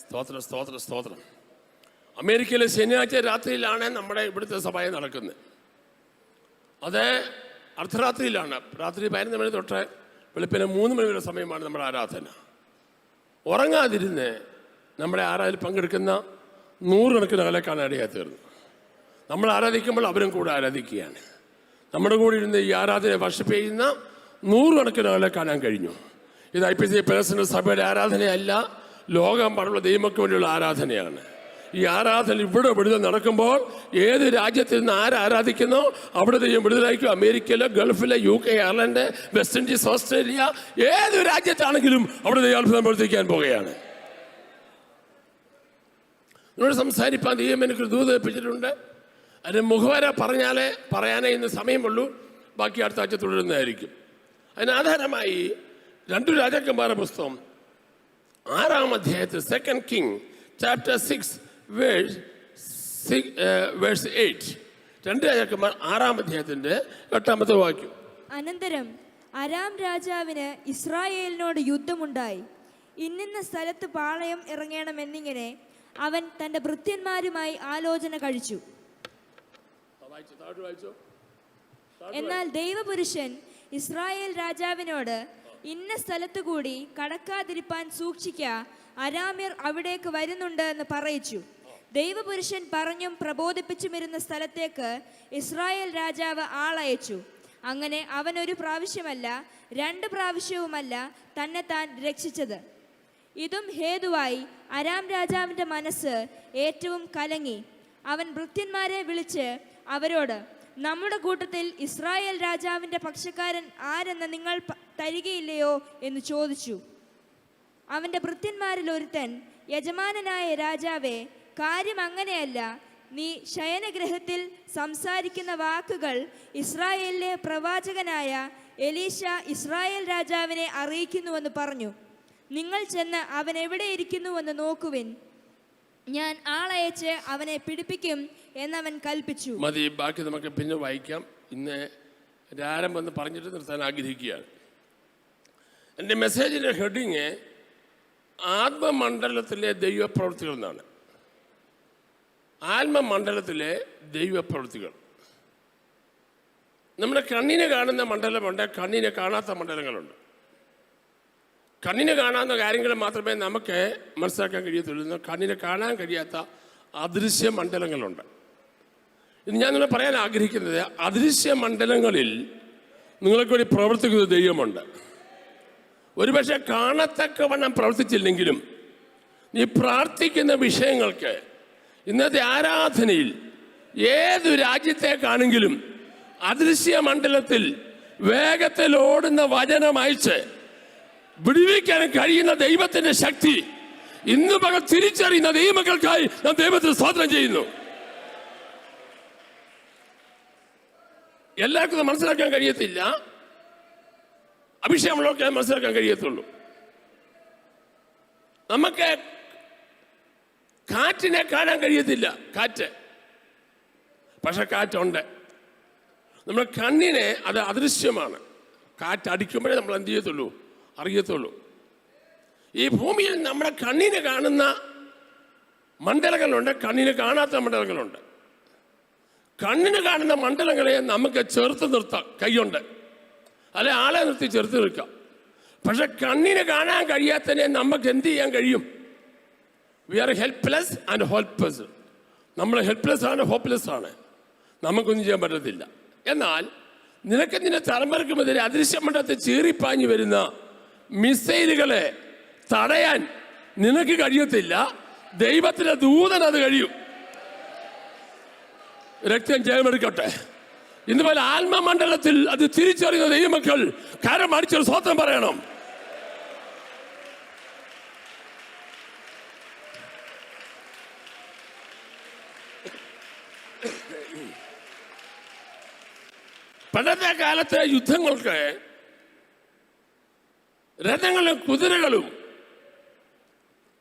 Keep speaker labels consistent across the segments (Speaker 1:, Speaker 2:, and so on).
Speaker 1: സ്തോത്രം സ്തോത്രം സ്തോത്രം. അമേരിക്കയിലെ ശനിയാഴ്ച രാത്രിയിലാണ് നമ്മുടെ ഇവിടുത്തെ സഭയെ നടക്കുന്നത്. അത് അർദ്ധരാത്രിയിലാണ്. രാത്രി പതിനൊന്ന് മണി തൊട്ട് വെളുപ്പിന് മൂന്ന് മണി വരെ സമയമാണ് നമ്മുടെ ആരാധന. ഉറങ്ങാതിരുന്ന് നമ്മുടെ ആരാധന പങ്കെടുക്കുന്ന നൂറുകണക്കിന് അകലേക്കാണ് കാണാൻ തീർന്നത്. തീർന്നു നമ്മൾ ആരാധിക്കുമ്പോൾ അവരും കൂടെ ആരാധിക്കുകയാണ്. നമ്മുടെ കൂടെ ഇരുന്ന് ഈ ആരാധനയെ വർഷിപ്പ് ചെയ്യുന്ന നൂറുകണക്കിന് ആളെ കാണാൻ കഴിഞ്ഞു. ഇത് ഐ പി സി പേഴ്സണൽ സഭയുടെ ആരാധനയല്ല ലോകം പറഞ്ഞുള്ള ദൈവക്ക് വേണ്ടിയുള്ള ആരാധനയാണ്. ഈ ആരാധന ഇവിടെ വിടുതൽ നടക്കുമ്പോൾ ഏത് രാജ്യത്തിൽ നിന്ന് ആര് ആരാധിക്കുന്നോ? അവിടെ ദൈവം വിടുതലായിരിക്കും. അമേരിക്കയിലെ ഗൾഫിലെ U K Ireland West Indies Australia ഏത് രാജ്യത്താണെങ്കിലും അവിടെ ദൈവം അത്ഭുതം പ്രവർത്തിക്കാൻ പോകുകയാണ്. എന്നോട് സംസാരിപ്പാൻ ദൈവം എനിക്ക് ദൂത് ഏൽപ്പിച്ചിട്ടുണ്ട്. അതിന് മുഖവര പറഞ്ഞാലേ പറയാനേ ഇന്ന് സമയമുള്ളൂ. ബാക്കി അടുത്ത ആഴ്ച തുടരുന്നതായിരിക്കും. അതിനാധാരമായി രണ്ടു രാജാക്കന്മാരുടെ പുസ്തകം ആറാം അധ്യായത്തിൽ second king chapter six verse verse eight രണ്ട് രാജാക്കന്മാർ ആറാം അധ്യായത്തിന്റെ എട്ടാമത്തെ വാക്യം.
Speaker 2: അനന്തരം അരാം രാജാവിന് ഇസ്രായേലിനോട് യുദ്ധമുണ്ടായി. ഇന്നിന്ന സ്ഥലത്ത് പാളയം ഇറങ്ങണമെന്നിങ്ങനെ അവൻ തന്റെ ഭൃത്യന്മാരുമായി ആലോചന കഴിച്ചു. എന്നാൽ ദൈവപുരുഷൻ ഇസ്രായേൽ രാജാവിനോട് ഇന്ന സ്ഥലത്തു കൂടി കടക്കാതിരിപ്പാൻ സൂക്ഷിക്ക. അരാമ്യർ അവിടേക്ക് വരുന്നുണ്ട് എന്ന് പറയിച്ചു. ദൈവപുരുഷൻ പറഞ്ഞും പ്രബോധിപ്പിച്ചുമിരുന്ന സ്ഥലത്തേക്ക് ഇസ്രായേൽ രാജാവ് ആളയച്ചു. അങ്ങനെ അവൻ ഒരു പ്രാവശ്യമല്ല രണ്ട് പ്രാവശ്യവുമല്ല തന്നെ താൻ രക്ഷിച്ചത്. ഇതും ഹേതുവായി അരാം രാജാവിന്റെ മനസ്സ് ഏറ്റവും കലങ്ങി. അവൻ ഭൃത്യന്മാരെ വിളിച്ച് അവരോട് നമ്മുടെ കൂട്ടത്തിൽ ഇസ്രായേൽ രാജാവിന്റെ പക്ഷക്കാരൻ ആരെന്ന് നിങ്ങൾ തരികയില്ലയോ എന്ന് ചോദിച്ചു. അവന്റെ ഭൃത്യന്മാരിൽ ഒരുത്തൻ യജമാനനായ രാജാവേ കാര്യം അങ്ങനെയല്ല. നീ ശയനഗ്രഹത്തിൽ സംസാരിക്കുന്ന വാക്കുകൾ ഇസ്രായേലിലെ പ്രവാചകനായ എലീഷ ഇസ്രായേൽ രാജാവിനെ അറിയിക്കുന്നുവെന്ന് പറഞ്ഞു. നിങ്ങൾ ചെന്ന് അവൻ എവിടെ ഇരിക്കുന്നുവെന്ന് നോക്കുവിൻ. ഞാൻ ആളയച്ച് അവനെ പിടിപ്പിക്കും. എന്നവൻ കൽപ്പിച്ചു.
Speaker 1: മതി ബാക്കി നമുക്ക് പിന്നെ വായിക്കാം. ഇന്ന് ആരംഭം വന്ന് പറഞ്ഞിട്ട് നിർത്താൻ ആഗ്രഹിക്കുകയാണ്. എന്റെ മെസ്സേജിന്റെ ഹെഡിങ് ആത്മമണ്ഡലത്തിലെ ദൈവപ്രവൃത്തികൾ എന്നാണ്. ആത്മമണ്ഡലത്തിലെ ദൈവപ്രവൃത്തികൾ. നമ്മുടെ കണ്ണിനെ കാണുന്ന മണ്ഡലമുണ്ട് കണ്ണിനെ കാണാത്ത മണ്ഡലങ്ങളുണ്ട്. കണ്ണിന് കാണാവുന്ന കാര്യങ്ങൾ മാത്രമേ നമുക്ക് മനസ്സിലാക്കാൻ കഴിയത്തുള്ളൂ. കണ്ണിന് കാണാൻ കഴിയാത്ത അദൃശ്യ മണ്ഡലങ്ങളുണ്ട്. ഇത് ഞാൻ നിങ്ങളെ പറയാൻ ആഗ്രഹിക്കുന്നത് അദൃശ്യ മണ്ഡലങ്ങളിൽ നിങ്ങൾക്ക് വേണ്ടി പ്രവർത്തിക്കുന്ന ദൈവമുണ്ട്. ഒരുപക്ഷെ കാണത്തക്കവണ്ണം പ്രവർത്തിച്ചില്ലെങ്കിലും നീ പ്രാർത്ഥിക്കുന്ന വിഷയങ്ങൾക്ക് ഇന്നത്തെ ആരാധനയിൽ ഏതു രാജ്യത്തേക്കാണെങ്കിലും അദൃശ്യ മണ്ഡലത്തിൽ വേഗത്തിൽ ഓടുന്ന വചനം അയച്ച് വിടുവിക്കാൻ കഴിയുന്ന ദൈവത്തിന്റെ ശക്തി ഇന്ന് പകൽ തിരിച്ചറിയുന്ന ദൈവമക്കൾക്കായി ഞാൻ ദൈവത്തിന് സ്വാതന്ത്ര്യം ചെയ്യുന്നു. എല്ലാവർക്കും മനസ്സിലാക്കാൻ കഴിയത്തില്ല. അഭിഷേകമുള്ളവർക്ക് അത് മനസ്സിലാക്കാൻ കഴിയത്തുള്ളൂ. നമുക്ക് കാറ്റിനെ കാണാൻ കഴിയത്തില്ല. കാറ്റ്. പക്ഷെ കാറ്റുണ്ട്. നമ്മുടെ കണ്ണിനെ അത് അദൃശ്യമാണ്. കാറ്റ് അടിക്കുമ്പോഴേ നമ്മൾ എന്ത് ചെയ്യത്തുള്ളൂ? അറിയത്തുള്ളൂ. ഈ ഭൂമിയിൽ നമ്മുടെ കണ്ണിന് കാണുന്ന മണ്ഡലങ്ങളുണ്ട്. കണ്ണിന് കാണാത്ത മണ്ഡലങ്ങളുണ്ട്. കണ്ണിന് കാണുന്ന മണ്ഡലങ്ങളെ നമുക്ക് ചേർത്ത് നിർത്താം. കൈയുണ്ട് അല്ലെ ആളെ നിർത്തി ചേർത്ത് നിൽക്കാം പക്ഷെ കണ്ണിന് കാണാൻ കഴിയാത്തതിനെ നമുക്ക് എന്ത് ചെയ്യാൻ കഴിയും? We are helpless and hopeless നമ്മൾ ഹെൽപ്ലെസ് ആണ് ഹോപ്പ്ലെസ് ആണ്. നമുക്കൊന്നും ചെയ്യാൻ പറ്റത്തില്ല. എന്നാൽ നിനക്ക് നിന്റെ തലമുറക്കുമെതിരെ അദൃശ്യമണ്ഡലത്തെ ചീറിപ്പാഞ്ഞു വരുന്ന മിസൈലുകളെ തടയാൻ നിനക്ക് കഴിയത്തില്ല. ദൈവത്തിന്റെ ദൂതൻ അത് കഴിയും. രക്തം ജയമെടുക്കട്ടെ. ഇന്ന് പോലെ ആത്മമണ്ഡലത്തിൽ അത് തിരിച്ചറിയുന്ന ദൈവമക്കൾ കരം അടിച്ചൊരു സ്വത്രം പറയണം. പണ്ടത്തെ കാലത്തെ യുദ്ധങ്ങൾക്ക് രഥങ്ങളും കുതിരകളും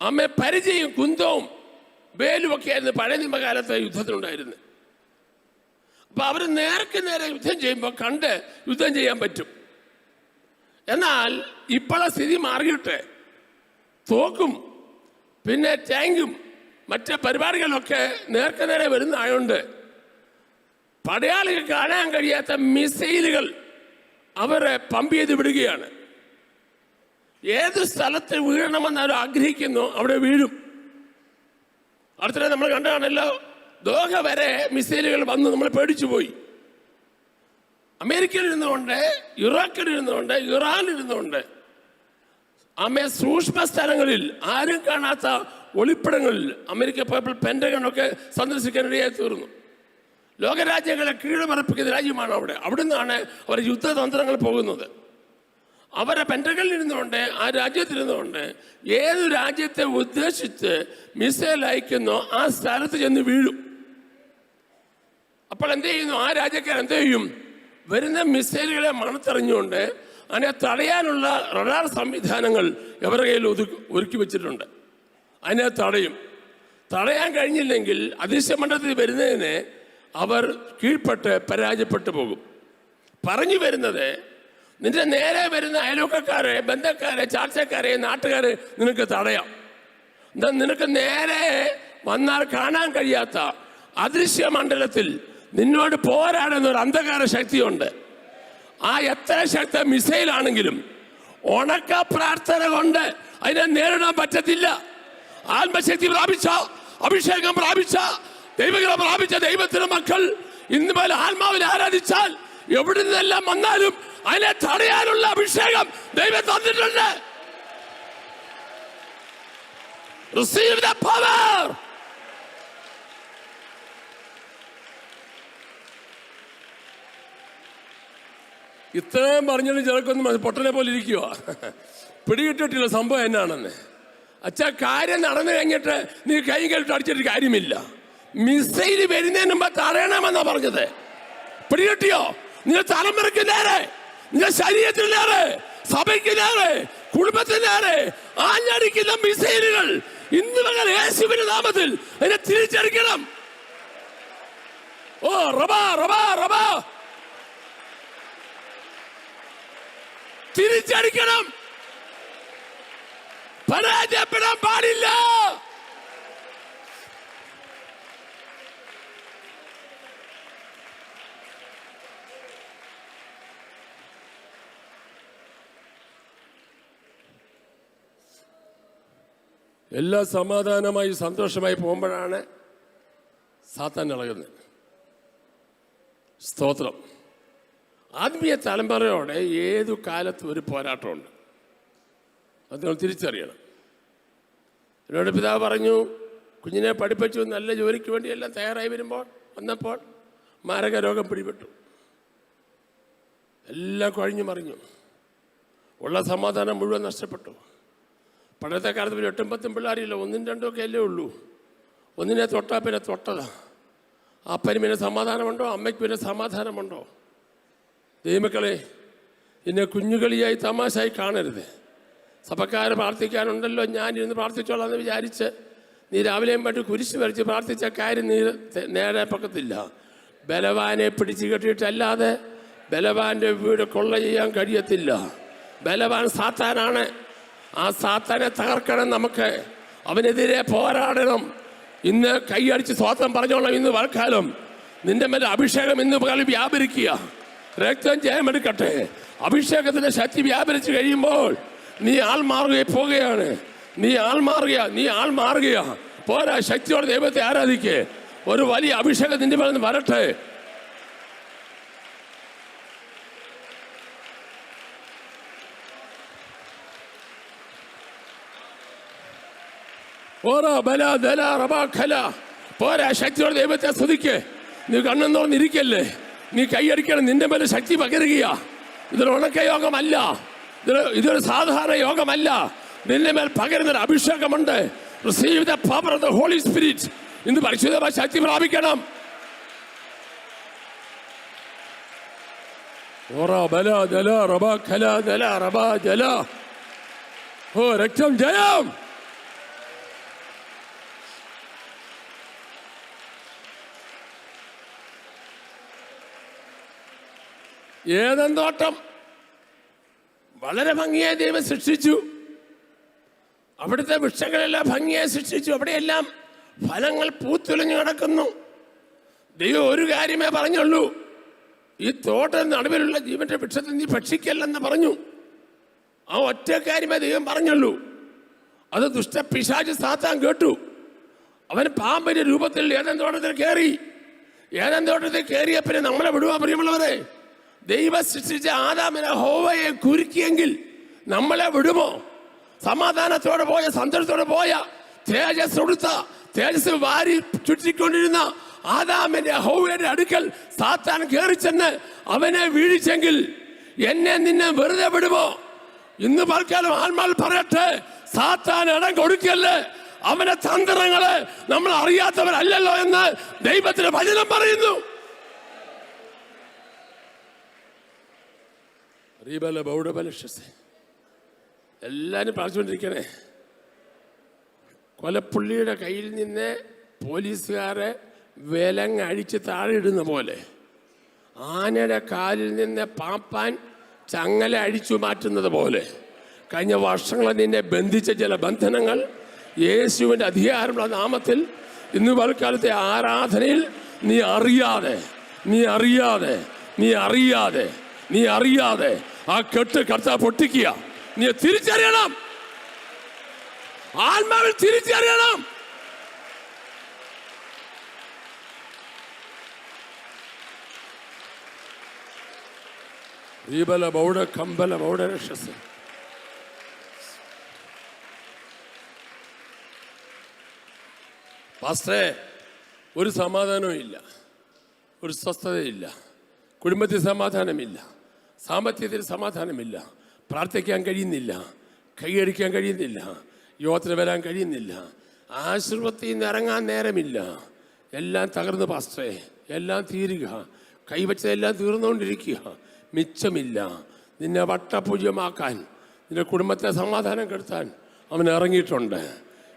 Speaker 1: അമ്മ പരിചയം കുന്തവും വേലുമൊക്കെ ആയിരുന്നു പഴയ നിമകാലത്തെ യുദ്ധത്തിനുണ്ടായിരുന്നത് അപ്പൊ അവർ നേർക്ക് നേരെ യുദ്ധം ചെയ്യുമ്പോൾ കണ്ട് യുദ്ധം ചെയ്യാൻ പറ്റും. എന്നാൽ ഇപ്പോഴെ സ്ഥിതി മാറിയിട്ട് തോക്കും പിന്നെ ടാങ്കും മറ്റ് പരിപാടികളൊക്കെ നേർക്ക് നേരെ വരുന്നതായോണ്ട് പടയാളികൾ കാണാൻ കഴിയാത്ത മിസൈലുകൾ അവരെ പമ്പ് ചെയ്ത് വിടുകയാണ്. ഏത് സ്ഥലത്ത് വീഴണമെന്ന് അവർ ആഗ്രഹിക്കുന്നു അവിടെ വീഴും. അടുത്തിടെ നമ്മൾ കണ്ടതാണല്ലോ ദോഹ വരെ മിസൈലുകൾ വന്ന് നമ്മൾ പേടിച്ചു പോയി അമേരിക്കയിൽ ഇരുന്നുകൊണ്ട് ഇറാഖിൽ ഇരുന്നുകൊണ്ട് ഇറാനിൽ ഇരുന്നുകൊണ്ട്. അമേ സൂക്ഷ്മ സ്ഥലങ്ങളിൽ ആരും കാണാത്ത ഒളിപ്പിടങ്ങളിൽ അമേരിക്ക പോയപ്പോൾ പെന്റഗണൊക്കെ സന്ദർശിക്കാനിടയായി തീർന്നു ലോകരാജ്യങ്ങളെ കീഴ്മറപ്പിക്കുന്ന രാജ്യമാണ് അവിടെ. അവിടെ നിന്നാണ് അവർ യുദ്ധതന്ത്രങ്ങൾ പോകുന്നത്. അവരെ പെന്റകളിൽ ഇരുന്നുകൊണ്ട് ആ രാജ്യത്തിരുന്നുകൊണ്ട് ഏത് രാജ്യത്തെ ഉദ്ദേശിച്ച് മിസൈൽ അയക്കുന്നോ ആ സ്ഥലത്ത് ചെന്ന് വീഴും. അപ്പോൾ എന്ത് ചെയ്യുന്നു? ആ രാജ്യക്കാർ എന്ത് ചെയ്യും? വരുന്ന മിസൈലുകളെ മണത്തെറിഞ്ഞുകൊണ്ട് അതിനെ തടയാനുള്ള റഡാർ സംവിധാനങ്ങൾ ഇവരുടെ കയ്യിൽ ഒതുക്കി ഒരുക്കി വെച്ചിട്ടുണ്ട്. അതിനെ തടയും. തടയാൻ കഴിഞ്ഞില്ലെങ്കിൽ അദൃശ്യമണ്ഡലത്തിൽ വരുന്നതിന് അവർ കീഴ്പ്പെട്ട് പരാജയപ്പെട്ടു പോകും. പറഞ്ഞു വരുന്നത് നിന്റെ നേരെ വരുന്ന അയൽവക്കക്കാരെ ബന്ധക്കാരെ ചാർച്ചക്കാരെ നാട്ടുകാരെ നിനക്ക് തടയാം. എന്താ നിനക്ക് നേരെ വന്നാൽ കാണാൻ കഴിയാത്ത അദൃശ്യ മണ്ഡലത്തിൽ നിന്നോട് പോരാടുന്ന ഒരു അന്ധകാര ശക്തിയുണ്ട്. ആ എത്ര ശക്ത മിസൈൽ ആണെങ്കിലും ഉണക്ക പ്രാർത്ഥന കൊണ്ട് അതിനെ നേരിടാൻ പറ്റത്തില്ല. ആത്മശക്തി പ്രാപിച്ച അഭിഷേകം പ്രാപിച്ച ദൈവങ്ങളെ പ്രാപിച്ച ദൈവത്തിന്റെ മക്കൾ ഇന്ന് പോലെ ആത്മാവിനെ ആരാധിച്ചാൽ എവിടെ നിന്നെല്ലാം വന്നാലും അതിനെ തടയാനുള്ള അഭിഷേകം ദൈവം തന്നിട്ടുണ്ട്. Receive the power. ഇത്രയും പറഞ്ഞിട്ട് ചിലക്കൊന്നും പൊട്ടനെ പോലെ ഇരിക്കുക പിടികിട്ടിട്ടില്ല സംഭവം എന്നാണെന്ന്. അച്ഛാ കാര്യം നടന്നു കഴിഞ്ഞിട്ട് നീ കൈ കേട്ട് അടിച്ചിട്ട് കാര്യമില്ല. മിസൈൽ വരുന്നതിന് മുമ്പ് തടയണമെന്നാ പറഞ്ഞത്. പിടികിട്ടിയോ? നിന്റെ തലമുറക്കില്ലേറെ നിന്റെ ശരീരത്തിലേറെ നേരെ സഭയ്ക്ക് നേരെ കുടുംബത്തിന് നേരെ ആഞ്ഞടിക്കുന്ന മിസൈലുകൾ ഇന്ന് മകൾ യേശുവിന്റെ നാമത്തിൽ അതിനെ തിരിച്ചടിക്കണം ഓ റബാ റബാ റബാ തിരിച്ചടിക്കണം. പരാജയപ്പെടാൻ പാടില്ല. എല്ലാം സമാധാനമായി സന്തോഷമായി പോകുമ്പോഴാണ് സാത്താൻ ഇളകുന്നത് സ്തോത്രം. ആത്മീയ തലമുറയോടെ ഏതു കാലത്തും ഒരു പോരാട്ടമുണ്ട്. അത് നമ്മൾ തിരിച്ചറിയണം. എന്നോട് പിതാവ് പറഞ്ഞു കുഞ്ഞിനെ പഠിപ്പിച്ചു നല്ല ജോലിക്ക് വേണ്ടി എല്ലാം തയ്യാറായി വരുമ്പോൾ വന്നപ്പോൾ മാരക രോഗം പിടിപെട്ടു. എല്ലാം കഴിഞ്ഞു മറിഞ്ഞു. ഉള്ള സമാധാനം മുഴുവൻ നഷ്ടപ്പെട്ടു. പണ്ടത്തെ കാലത്ത് പിന്നെ എട്ടും പത്തും പിള്ളേരില്ല. ഒന്നും രണ്ടും ഒക്കെ അല്ലേ ഉള്ളൂ. ഒന്നിനെ തൊട്ടാ പിന്നെ തൊട്ടതാ. അപ്പന് പിന്നെ സമാധാനമുണ്ടോ? അമ്മയ്ക്ക് പിന്നെ സമാധാനമുണ്ടോ? ദൈവമക്കളെ എന്നെ കുഞ്ഞുകളിയായി തമാശയായി കാണരുത്. സഭക്കാർ പ്രാർത്ഥിക്കാനുണ്ടല്ലോ ഞാനിരുന്ന് പ്രാർത്ഥിച്ചോളാം എന്ന് വിചാരിച്ച് നീ രാവിലെയും പറ്റി കുരിശ് വരച്ച് പ്രാർത്ഥിച്ച കാര്യം നീ നേരെ പക്കത്തില്ല. ബലവാനെ പിടിച്ചു കെട്ടിയിട്ടല്ലാതെ ബലവാന്റെ വീട് കൊള്ള ചെയ്യാൻ കഴിയത്തില്ല. ബലവാൻ സാത്താനാണ്. ആ സാത്താനെ തകർക്കണം നമുക്ക്. അവനെതിരെ പോരാടണം. ഇന്ന് കൈയടിച്ച് സ്വാതന്ത്ര്യം പറഞ്ഞോളാം ഇന്ന് വർക്കാലം നിന്റെ മേലെ അഭിഷേകം ഇന്ന് പകൽ വ്യാപരിക്കുക. രക്തം ജയമെടുക്കട്ടെ അഭിഷേകത്തിന്റെ ശക്തി വ്യാപരിച്ചു കഴിയുമ്പോൾ നീ ആൾ മാറുകയെ പോകുകയാണ്. നീ ആൾ മാറുക നീ ആൾ മാറുക പോരാ ശക്തിയോടെ ദൈവത്തെ ആരാധിക്കേ. ഒരു വലിയ അഭിഷേകം നിന്റെ വരട്ടെ. ഓരോ ബല ദല റബ ഖല. പോരാ ശക്തിയോടെ ദൈവത്തെ സ്തുതിക്കേ. നീ കണ്ണും തുറന്നിരിക്കല്ലേ നീ കൈയടിക്കണം നിന്റെ മേലെ ശക്തി പകരുകയാ. ഇതൊരു ഉണക്ക യോഗമല്ല ഇതൊരു ഇതൊരു സാധാരണ യോഗമല്ല. നിന്റെ മേൽ പകരുന്നൊരു അഭിഷേകമുണ്ട്. Receive the power of the holy spirit ഇന്ന് പരിശുദ്ധമായ ശക്തി പ്രാപിക്കണം. ഓറ ബല ദല റബ ഖല ദല റബ ജല. ഓ ജയം ഏതെന്തോട്ടം. വളരെ ഭംഗിയായി ദൈവം സൃഷ്ടിച്ചു. അവിടുത്തെ വൃക്ഷങ്ങളെല്ലാം ഭംഗിയായി സൃഷ്ടിച്ചു. അവിടെയെല്ലാം ഫലങ്ങൾ പൂത്തുലഞ്ഞു കിടക്കുന്നു. ദൈവം ഒരു കാര്യമേ പറഞ്ഞുള്ളൂ. ഈ തോട്ടം നടുവിലുള്ള ജീവന്റെ വൃക്ഷത്തെ നീ ഭക്ഷിക്കല്ലെന്ന് പറഞ്ഞു. ആ ഒറ്റ കാര്യമേ ദൈവം പറഞ്ഞുള്ളൂ. അത് ദുഷ്ട പിശാച് സാത്താൻ കേട്ടു. അവൻ പാമ്പിന്റെ രൂപത്തിൽ ഏതെന്തോട്ടത്തിൽ തോട്ടത്തിൽ കയറി? ഏതെന്തോട്ടത്തിൽ തോട്ടത്തിൽ കയറിയ നമ്മളെ വിടുവാ പ്രിയമുള്ളവരെ? ദൈവം സൃഷ്ടിച്ച ആദാമിനെ ഹോവയെ കുരുക്കിയെങ്കിൽ നമ്മളെ വിടുമോ? സമാധാനത്തോടെ പോയ സന്തോഷത്തോടെ പോയ തേജസ് കൊടുത്ത തേജസ് വാരി ചുറ്റിക്കൊണ്ടിരുന്ന ആദാമിന്റെ ഹോവയുടെ അടുക്കൽ സാത്താൻ കയറി ചെന്ന് അവനെ വീഴിച്ചെങ്കിൽ എന്നെ നിന്നെ വെറുതെ വിടുമോ? ഇന്ന് പൽക്കാലം ആത്മാൽ പറയട്ടെ സാത്താൻ ഇടം കൊടുക്കല്ലേ? അവന്റെ തന്ത്രങ്ങൾ നമ്മൾ അറിയാത്തവരല്ലല്ലോ എന്ന് ദൈവത്തിന്റെ വചനം പറയുന്നു. റീബല എല്ലാരും പ്രാർത്ഥിച്ചുകൊണ്ടിരിക്കണേ. കൊലപ്പുള്ളിയുടെ കയ്യിൽ നിന്ന് പോലീസുകാരെ വിലങ്ങഴിച്ച് താഴെ ഇടുന്ന പോലെ. ആനയുടെ കാലിൽ നിന്ന് പാപ്പാൻ ചങ്ങല അഴിച്ചു മാറ്റുന്നത് പോലെ. കഴിഞ്ഞ വർഷങ്ങളെ നിന്നെ ബന്ധിച്ച ചില ബന്ധനങ്ങൾ യേശുവിന്റെ അധികാരമുള്ള നാമത്തിൽ ഇന്ന് പൽക്കാലത്തെ ആരാധനയിൽ നീ അറിയാതെ നീ അറിയാതെ നീ അറിയാതെ നീ അറിയാതെ ആ കെട്ട് കർത്താവ് പൊട്ടിക്കുക. നീ തിരിച്ചറിയണം. ആത്മാവിൽ തിരിച്ചറിയണം. ദീപല ബൗഡ കമ്പല ബൗഡ രക്ഷസ്. പാസ്റ്റേ ഒരു സമാധാനവും ഇല്ല. ഒരു സ്വസ്ഥതയില്ല. കുടുംബത്തിൽ സമാധാനമില്ല. സാമ്പത്തികത്തിൽ സമാധാനമില്ല. പ്രാർത്ഥിക്കാൻ കഴിയുന്നില്ല. കൈയടിക്കാൻ കഴിയുന്നില്ല. യോഗത്തിന് വരാൻ കഴിയുന്നില്ല. ആശ്രമത്തിൽ നിന്ന് ഇറങ്ങാൻ നേരമില്ല. എല്ലാം തകർന്ന് പാസ്റ്റേ എല്ലാം തീരുക. കൈവച്ചതെല്ലാം തീർന്നുകൊണ്ടിരിക്കുക. മിച്ചമില്ല. നിന്നെ വട്ടപൂജ്യമാക്കാൻ നിന്റെ കുടുംബത്തെ സമാധാനം കെടുത്താൻ അവൻ ഇറങ്ങിയിട്ടുണ്ട്.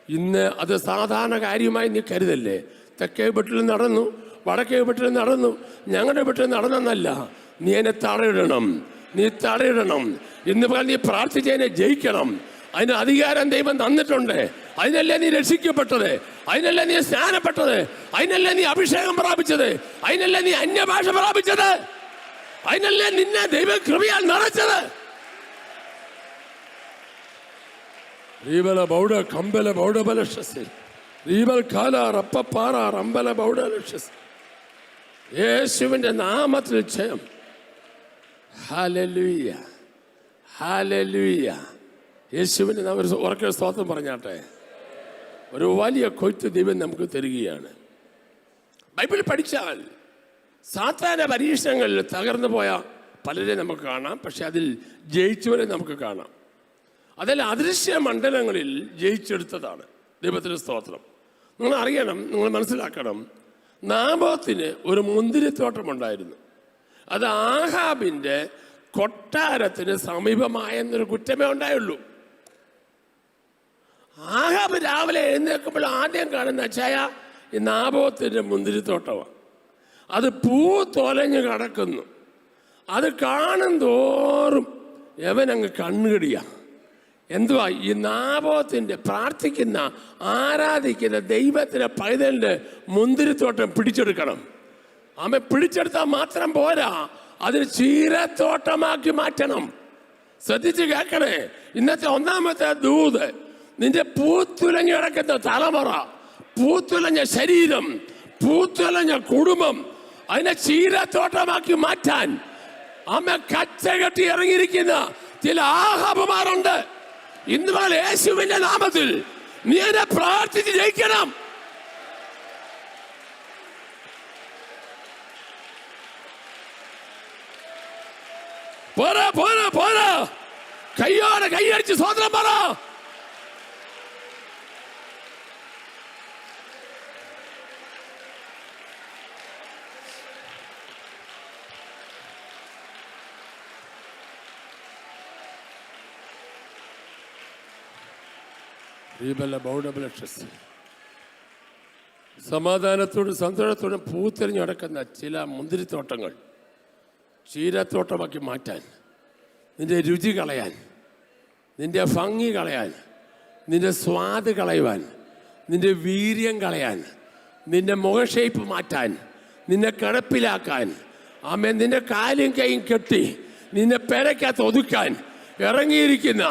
Speaker 1: ഇന്ന് അത് സാധാരണ കാര്യമായി നീ കരുതല്ലേ? തെക്കേ വീട്ടിൽ നടന്നു വടക്കേ വീട്ടിൽ നടന്നു ഞങ്ങളുടെ വീട്ടിൽ നടന്നെന്നല്ല. നീ എന്നെ തടയിടണം. നീ തടയിടണം. ഇന്ന് പറഞ്ഞ് നീ പ്രാർത്ഥിച്ചതിനെ ജയിക്കണം. അതിന് അധികാരം ദൈവം തന്നിട്ടുണ്ട്. അതിനല്ലേ നീ രക്ഷിക്കപ്പെട്ടത്? അതിനല്ലേ നീ സ്നാനപ്പെട്ടത്? അതിനല്ലേ നീ അഭിഷേകം പ്രാപിച്ചത്? അതിനല്ലേ നീ അന്യഭാഷ പ്രാപിച്ചത്? അതിനല്ലേ നിന്നെ ദൈവം കൃപയാൽ നിറച്ചത്? റീബല ബൗഡ കമ്പല ബൗഡ ദീപൽ കാല റപ്പപ്പാറ റമ്പല ബൗഡ യേശുവിന്റെ നാമത്തിൽ ജയം. ഹാലലുയ്യ ഹാലലുയ്യ യേശുവിന് നാം ഒരു ഉറക്കെ സ്തോത്രം പറഞ്ഞാട്ടെ? ഒരു വലിയ കൊയ്ത്ത് ദൈവം നമുക്ക് തരികയാണ്. ബൈബിൾ പഠിച്ചാൽ സാധാരണ പരീക്ഷണങ്ങളിൽ തകർന്നു പോയ പലരെ നമുക്ക് കാണാം പക്ഷെ അതിൽ ജയിച്ചവരെ നമുക്ക് കാണാം. അതിൽ അദൃശ്യ മണ്ഡലങ്ങളിൽ ജയിച്ചെടുത്തതാണ് ദൈവത്തിന്റെ സ്തോത്രം. നിങ്ങൾ അറിയണം നിങ്ങൾ മനസ്സിലാക്കണം നാമത്തിന് ഒരു മുന്തിരിത്തോട്ടമുണ്ടായിരുന്നു. അത് ആഹാബിന്റെ കൊട്ടാരത്തിന് സമീപമായെന്നൊരു കുറ്റമേ ഉണ്ടായുള്ളൂ. ആഹാബ് രാവിലെ എഴുന്നേൽക്കുമ്പോൾ ആദ്യം കാണുന്ന ചായ ഈ നാബോത്തിന്റെ മുന്തിരിത്തോട്ടമാണ്. അത് പൂ തൊലഞ്ഞു കടക്കുന്നു. അത് കാണും തോറും യവനങ്ങ് കണ്ണുകടിയ. എന്തുവാ ഈ നാബോത്തിന്റെ പ്രാർത്ഥിക്കുന്ന ആരാധിക്കുന്ന ദൈവത്തിന്റെ പൈതലിന്റെ മുന്തിരിത്തോട്ടം പിടിച്ചെടുക്കണം. അമ്മ പിടിച്ചെടുത്താൽ മാത്രം പോരാ. അതിന് ചീരത്തോട്ടമാക്കി മാറ്റണം. ശ്രദ്ധിച്ച് കേൾക്കണേ. ഇന്നത്തെ ഒന്നാമത്തെ ദൂത് നിന്റെ പൂത്തുലഞ്ഞ് കിടക്കുന്ന തലമുറ പൂത്തുലഞ്ഞ ശരീരം പൂത്തുലഞ്ഞ കുടുംബം അതിനെ ചീരത്തോട്ടമാക്കി മാറ്റാൻ അമ്മ കച്ച കെട്ടി ഇറങ്ങിയിരിക്കുന്ന ചില ആഹാപമാരുണ്ട്. ഇന്ന് യേശുവിന്റെ നാമത്തിൽ നീ എന്നെ പ്രാർത്ഥിച്ച് ജയിക്കണം. പോരാ പോരാ പോരാ കയ്യോടെ കൈയടിച്ച് സ്വതന്ത്രം പറ ദീപല ബൗഡബലക്ഷസ് സമാധാനത്തോടും സന്തോഷത്തോടും പൂത്തെറിഞ്ഞ് നടക്കുന്ന ചില മുന്തിരിത്തോട്ടങ്ങൾ. ചീരത്തോട്ടമാക്കി മാറ്റാൻ നിന്റെ രുചി കളയാൻ നിന്റെ ഭംഗി കളയാൻ നിന്റെ സ്വാദ് കളയുവാൻ നിന്റെ വീര്യം കളയാൻ നിന്റെ മുഖഷേപ്പ് മാറ്റാൻ നിന്നെ കിടപ്പിലാക്കാൻ ആമേ നിന്റെ കാലും കൈയും കെട്ടി നിന്നെ പെരക്കകത്ത് ഒതുക്കാൻ ഇറങ്ങിയിരിക്കുന്ന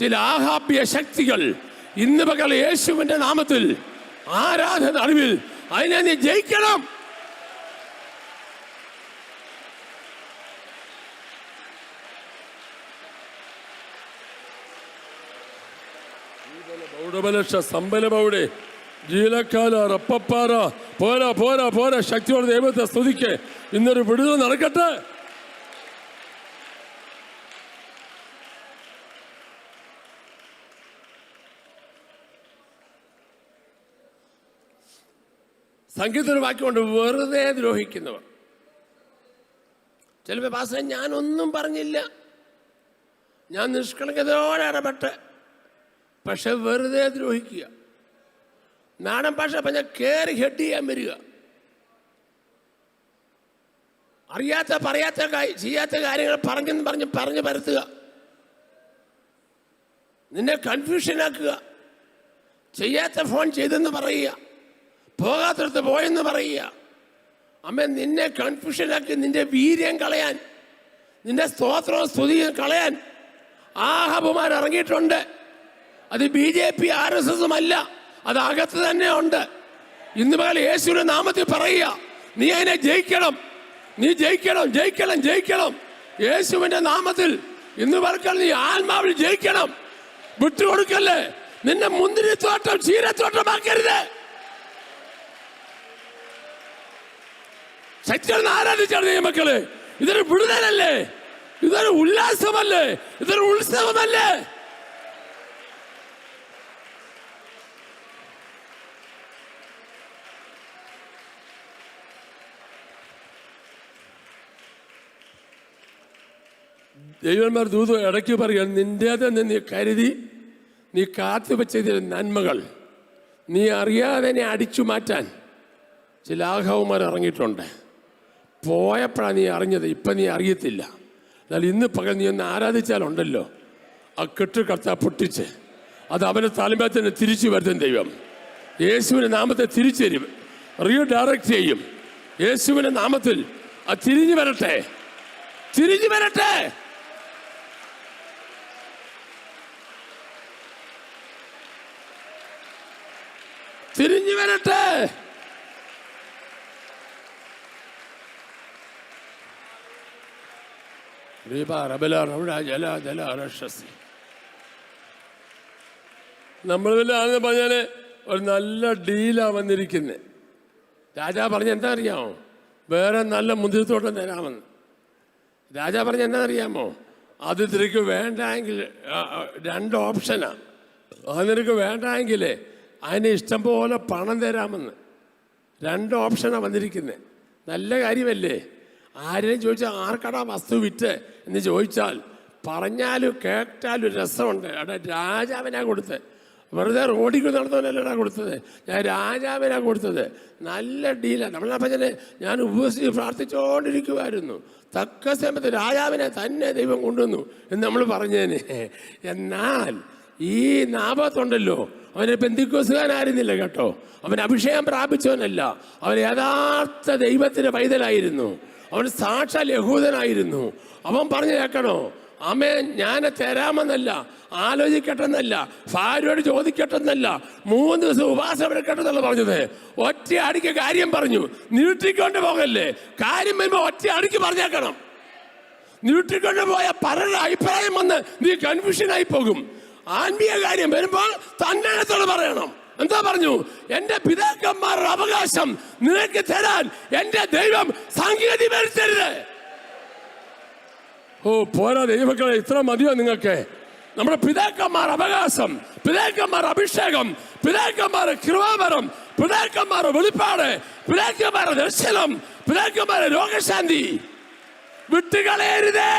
Speaker 1: ചില ആഹാപ്യ ശക്തികൾ ഇന്ന് പകൽ യേശുവിന്റെ നാമത്തിൽ ആരാധന അറിവിൽ അതിനെ നീ ജയിക്കണം. ബൗഡബലക്ഷ സമ്പലമവിടെ ജീലക്കാല റപ്പപ്പാറ. പോരാ പോരാ പോരാ. ശക്തിയോടെ ദൈവത്തെ സ്തുതിക്ക്. ഇന്നൊരു വിടുതൽ നടക്കട്ടെ. സംഗീതത്തിന് കൊണ്ട് വെറുതെ ദ്രോഹിക്കുന്നവർ. ചിലപ്പോൾ പാസ്റ്റർ ഞാനൊന്നും പറഞ്ഞില്ല. ഞാൻ നിഷ്കളങ്കതയോടെ ഇടപെട്ട് പക്ഷെ വെറുതെ ദ്രോഹിക്കുക. നാടൻ ഭാഷ പറഞ്ഞാൽ കയറി ഹെഡ് ചെയ്യാൻ വരിക. അറിയാത്ത പറയാത്ത ചെയ്യാത്ത കാര്യങ്ങൾ പറഞ്ഞെന്ന് പറഞ്ഞ് പറഞ്ഞു പരത്തുക. നിന്നെ കൺഫ്യൂഷനാക്കുക. ചെയ്യാത്ത ഫോൺ ചെയ്തെന്ന് പറയുക. പോകാത്തടത്ത് പോയെന്ന് പറയുക. അമ്മ നിന്നെ കൺഫ്യൂഷനാക്കി നിന്റെ വീര്യം കളയാൻ നിന്റെ സ്തോത്രവും സ്തുതിയും കളയാൻ ആഹബുമാർ ഇറങ്ങിയിട്ടുണ്ട്. അത് B J P R S എസും അല്ല അത് അകത്ത് തന്നെ ഉണ്ട്. ഇന്ന് പകൽ യേശുവിന്റെ നാമത്തിൽ പറയുക നീ അതിനെ ജയിക്കണം. നീ ജയിക്കണം ജയിക്കണം ജയിക്കണം. യേശുവിന്റെ നാമത്തിൽ ഇന്ന് പകൽ നീ ആത്മാവിൽ ജയിക്കണം. വിട്ടുകൊടുക്കല്ലേ? നിന്നെ മുന്തിരിത്തോട്ടം ചീരത്തോട്ടമാക്കരുത് ശക്തികൾ ആരാധിച്ചാണ് മക്കളെ? ഇതൊരു വിടുതലല്ലേ? ഇതൊരു ഉല്ലാസമല്ലേ? ഇതൊരു ഉത്സവമല്ലേ? ദൈവന്മാർ ദൂത് ഇടയ്ക്ക് പറയുക നിന്റേതെന്ന് നീ കരുതി. നീ കാത്തു വെച്ചതിൽ നന്മകൾ. നീ അറിയാതെ നീ അടിച്ചു മാറ്റാൻ. ചില ആഘവന്മാർ ഇറങ്ങിയിട്ടുണ്ട്. പോയപ്പോഴാണ് നീ അറിഞ്ഞത് ഇപ്പം നീ അറിയത്തില്ല. എന്നാൽ ഇന്ന് പകൽ നീ ഒന്ന് ആരാധിച്ചാലുണ്ടല്ലോ. ആ കെട്ട് കർത്ത പൊട്ടിച്ച് അത് അവന്റെ തന്നെ തിരിച്ചു വരുത്തും ദൈവം. യേശുവിന്റെ നാമത്തെ തിരിച്ചു തരും റീഡയറക്റ്റ് ചെയ്യും. യേശുവിന്റെ നാമത്തിൽ ആ തിരിഞ്ഞു വരട്ടെ. തിരിഞ്ഞു വരട്ടെ. തിരിഞ്ഞു വരട്ടെ. നമ്മൾ വല്ല ആണെന്ന് പറഞ്ഞാൽ ഒരു നല്ല ഡീലാ വന്നിരിക്കുന്നത് രാജാ പറഞ്ഞ എന്താ അറിയാമോ? വേറെ നല്ല മുന്തിരിത്തോട്ടം തരാമെന്ന്. രാജാ പറഞ്ഞ എന്താ അറിയാമോ? അത് നിനക്ക് വേണ്ടെങ്കിൽ രണ്ട് ഓപ്ഷനാ. അത് നിനക്ക് വേണ്ടെങ്കിൽ അതിന് ഇഷ്ടം പോലെ പണം തരാമെന്ന്. രണ്ട് ഓപ്ഷനാണ് വന്നിരിക്കുന്നത് നല്ല കാര്യമല്ലേ? ആരെയും ചോദിച്ചാൽ ആർക്കടാ വസ്തു വിറ്റ് എന്ന് ചോദിച്ചാൽ പറഞ്ഞാലും കേട്ടാലും രസമുണ്ട്. അവിടെ രാജാവിനാണ് കൊടുത്തത്. വെറുതെ റോഡിക്ക് നടന്നവനല്ലടാ കൊടുത്തത്? ഞാൻ രാജാവിനാണ് കൊടുത്തത്. നല്ല ഡീലാണ് നമ്മളെ പറഞ്ഞത് ഞാൻ ഉപസിച്ച് പ്രാർത്ഥിച്ചുകൊണ്ടിരിക്കുമായിരുന്നു തക്ക സമയത്ത് രാജാവിനെ തന്നെ ദൈവം കൊണ്ടുവന്നു എന്ന് നമ്മൾ പറഞ്ഞേനെ. എന്നാൽ ഈ നാപത്തുണ്ടല്ലോ അവനെ ബന്ധിക്കോസുകാരായിരുന്നില്ല കേട്ടോ. അവൻ അഭിഷേകം പ്രാപിച്ചവനല്ല. അവൻ യഥാർത്ഥ ദൈവത്തിന്റെ പൈതലായിരുന്നു. അവൻ സാക്ഷാൽ യഹൂദനായിരുന്നു. അവൻ പറഞ്ഞു കേൾക്കണോ? അമ്മേ ഞാൻ തരാമെന്നല്ല ആലോചിക്കട്ടെന്നല്ല ഭാര്യയോട് ചോദിക്കട്ടെന്നല്ല മൂന്ന് ദിവസം ഉപാസം എടുക്കട്ടെന്നല്ല പറഞ്ഞത്. ഒറ്റ അടിക്ക് കാര്യം പറഞ്ഞു. നീട്ടിക്കൊണ്ട് പോകല്ലേ? കാര്യം വരുമ്പോ ഒറ്റ അടിക്ക് പറഞ്ഞേക്കണം. നീട്ടിക്കൊണ്ട് പോയ പലരുടെ അഭിപ്രായം വന്ന് നീ കൺഫ്യൂഷൻ ആയി പോകും. ആത്മീയ കാര്യം വരുമ്പോൾ തന്നത്തോട് പറയണം. എന്താ പറഞ്ഞു? എന്റെ പിതാക്കന്മാരുടെ അവകാശം നിനക്ക് തരാൻ എന്റെ ദൈവം സാങ്കേതി വരുത്തരുത്. ഓ പോരാ ദൈവക്കളെ ഇത്ര മതിയോ നിങ്ങൾക്ക്? നമ്മുടെ പിതാക്കന്മാർ അവകാശം പിതാക്കന്മാർ അഭിഷേകം പിതാക്കന്മാർ കൃപാപരം പിതാക്കന്മാർ വെളിപ്പാട് പിതാക്കന്മാർ ദർശനം പിതാക്കന്മാർ രോഗശാന്തി. വിട്ടുകളയരുതേ!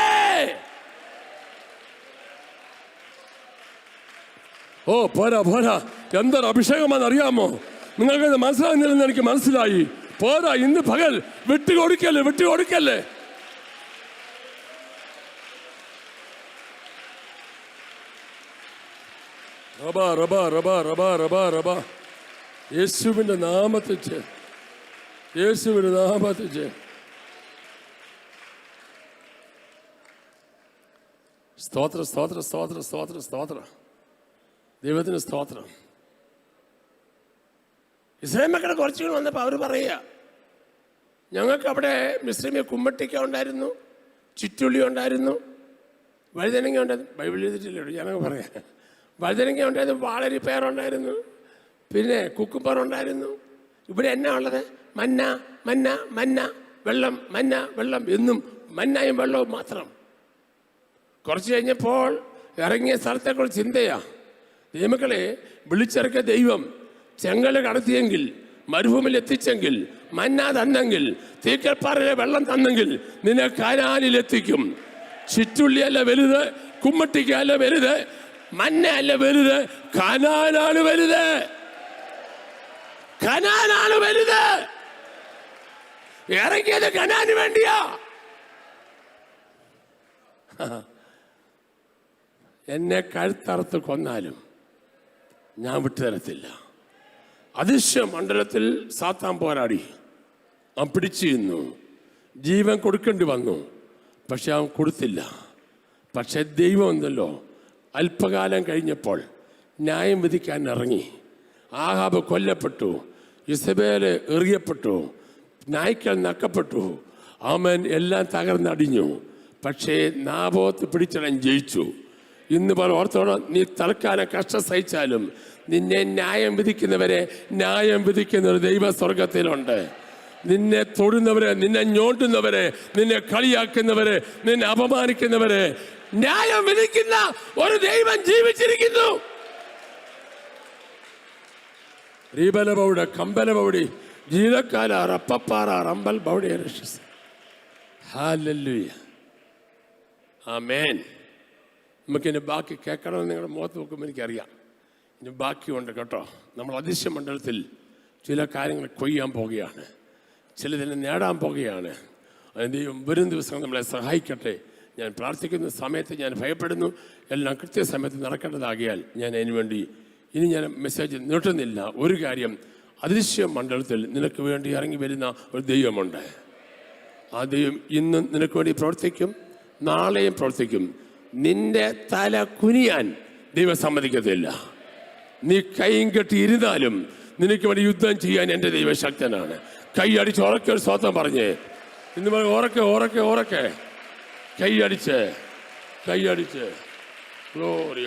Speaker 1: ഓ പോരാ പോരാ. എന്തൊരു അഭിഷേകമാണെന്ന് അറിയാമോ? നിങ്ങൾക്ക് മനസ്സിലാകുന്നില്ലെന്ന് എനിക്ക് മനസ്സിലായി. പോരാ ഇന്ന് പകൽ വിട്ടുകൊടുക്കല്ലേ വിട്ടുകൊടുക്കല്ലേ? റബ റബ റബ റബ റബ റബ യേശുവിന്റെ നാമത്തിൽ ചെ. യേശുവിന്റെ നാമത്തിച്ച് സ്തോത്ര സ്തോത്ര സ്തോത്ര സ്തോത്ര സ്തോത്ര. ദൈവത്തിന് സ്തോത്രം. ഇസ്രായേൽ മക്കളുടെ കുറച്ചുകൾ വന്നപ്പോൾ അവർ പറയുക ഞങ്ങൾക്ക് അവിടെ കുമ്മട്ടിക്ക ഉണ്ടായിരുന്നു ചുറ്റുള്ളി ഉണ്ടായിരുന്നു വഴുതനങ്ങ ഉണ്ടായിരുന്നു. ബൈബിൾ എഴുതിട്ടില്ല ഞങ്ങൾ പറയാം വഴുതനങ്ങ ഉണ്ടായിരുന്നു വാളരി പേറുണ്ടായിരുന്നു പിന്നെ കുക്കുമ്പർ ഉണ്ടായിരുന്നു. ഇവിടെ എന്നാ ഉള്ളത്? മന്ന മന്ന മന്ന വെള്ളം മന്ന വെള്ളം എന്നും മന്നയും വെള്ളവും മാത്രം. കുറച്ച് കഴിഞ്ഞപ്പോൾ ഇറങ്ങിയ സ്ഥലത്തെക്കുറിച്ച് ചിന്തയാ. ദൈവമക്കളെ വിളിച്ചിറക്കിയ ദൈവം ചെങ്കൽ കടത്തിയെങ്കിൽ മരുഭൂമിയിൽ എത്തിച്ചെങ്കിൽ മന്ന തന്നെങ്കിൽ തീക്കൽപ്പാറയിലെ വെള്ളം തന്നെങ്കിൽ നിന്നെ കനാലിൽ എത്തിക്കും. ചുറ്റുള്ളിയല്ല വലുത് കുമ്മട്ടിക്കല്ല വലുത് മന്ന അല്ല വലുത് കനാലാണ് വലുത്. കനാലാണ് വലുത്. ഇറങ്ങിയത് കനാന് വേണ്ടിയാ. എന്നെ കഴുത്തറുത്ത് കൊന്നാലും ഞാൻ വിട്ടുതരത്തില്ല. അദൃശ്യ മണ്ഡലത്തിൽ സാത്താൻ പോരാടി. അവൻ പിടിച്ചു ജീവൻ കൊടുക്കേണ്ടി വന്നു. പക്ഷെ അവൻ കൊടുത്തില്ല. പക്ഷെ ദൈവം എന്തല്ലോ അല്പകാലം കഴിഞ്ഞപ്പോൾ ന്യായം വിധിക്കാൻ ഇറങ്ങി. ആഹാബ് കൊല്ലപ്പെട്ടു. ഇസബേൽ എറിയപ്പെട്ടു. നായ്ക്കൾ നക്കപ്പെട്ടു. അവൻ എല്ലാം തകർന്നടിഞ്ഞു. പക്ഷേ നാബോത്ത് പിടിച്ചടൻ ജയിച്ചു. ഇന്ന് പോലെ ഓർത്തോണം നീ തൽക്കാലം കഷ്ട സഹിച്ചാലും നിന്നെ ന്യായം വിധിക്കുന്നവരെ ന്യായം വിധിക്കുന്ന ഒരു ദൈവ സ്വർഗത്തിലുണ്ട് നിന്നെ തൊടുന്നവരെ നിന്നെ ഞോണ്ടുന്നവരെ നിന്നെ കളിയാക്കുന്നവരെ നിന്നെ അപമാനിക്കുന്നവരെ ന്യായം വിധിക്കുന്ന ഒരു ദൈവം ജീവിച്ചിരിക്കുന്നു. റീബല ബൗഡ കമ്പല ബൗഡി ജീവക്കാല റപ്പപ്പാറ റമ്പൽ ബൗഡിയെ രക്ഷിച്ചു ഹാലല്ലുയ. ആമേൻ. നമുക്കിനി ബാക്കി കേൾക്കണമെന്ന് നിങ്ങളുടെ മുഖത്ത് നോക്കുമ്പോൾ എനിക്കറിയാം. ഇനി ബാക്കിയുണ്ട് കേട്ടോ. നമ്മൾ അതിശയ മണ്ഡലത്തിൽ ചില കാര്യങ്ങൾ കൊയ്യാൻ പോകുകയാണ് ചിലതിനെ നേടാൻ പോകുകയാണ് അതിന് വരും ദിവസങ്ങൾ നമ്മളെ സഹായിക്കട്ടെ. ഞാൻ പ്രാർത്ഥിക്കുന്ന സമയത്ത് ഞാൻ ഭയപ്പെടുന്നു. എല്ലാം കൃത്യസമയത്ത് നടക്കേണ്ടതാകിയാൽ ഞാൻ അതിനുവേണ്ടി ഇനി ഞാൻ മെസ്സേജ് നീട്ടുന്നില്ല. ഒരു കാര്യം അദൃശ്യ മണ്ഡലത്തിൽ നിനക്ക് വേണ്ടി ഇറങ്ങി വരുന്ന ഒരു ദൈവമുണ്ട്. ആ ദൈവം ഇന്നും നിനക്ക് വേണ്ടി പ്രവർത്തിക്കും. നാളെയും പ്രവർത്തിക്കും. നിന്റെ തല കുനിയാൻ ദൈവം സമ്മതിക്കത്തില്ല. നീ കൈയും കെട്ടി ഇരുന്നാലും നിനക്ക് വേണ്ടി യുദ്ധം ചെയ്യാൻ എന്റെ ദൈവശക്തനാണ്. കൈ അടിച്ച് ഉറക്കെ ഒരു സ്വാതം പറഞ്ഞേ. ഇന്ന് പറഞ്ഞു ഉറക്കെ ഉറക്കെ ഉറക്കെ. കൈ അടിച്ച് കൈ അടിച്ച്. ഗ്ലോറി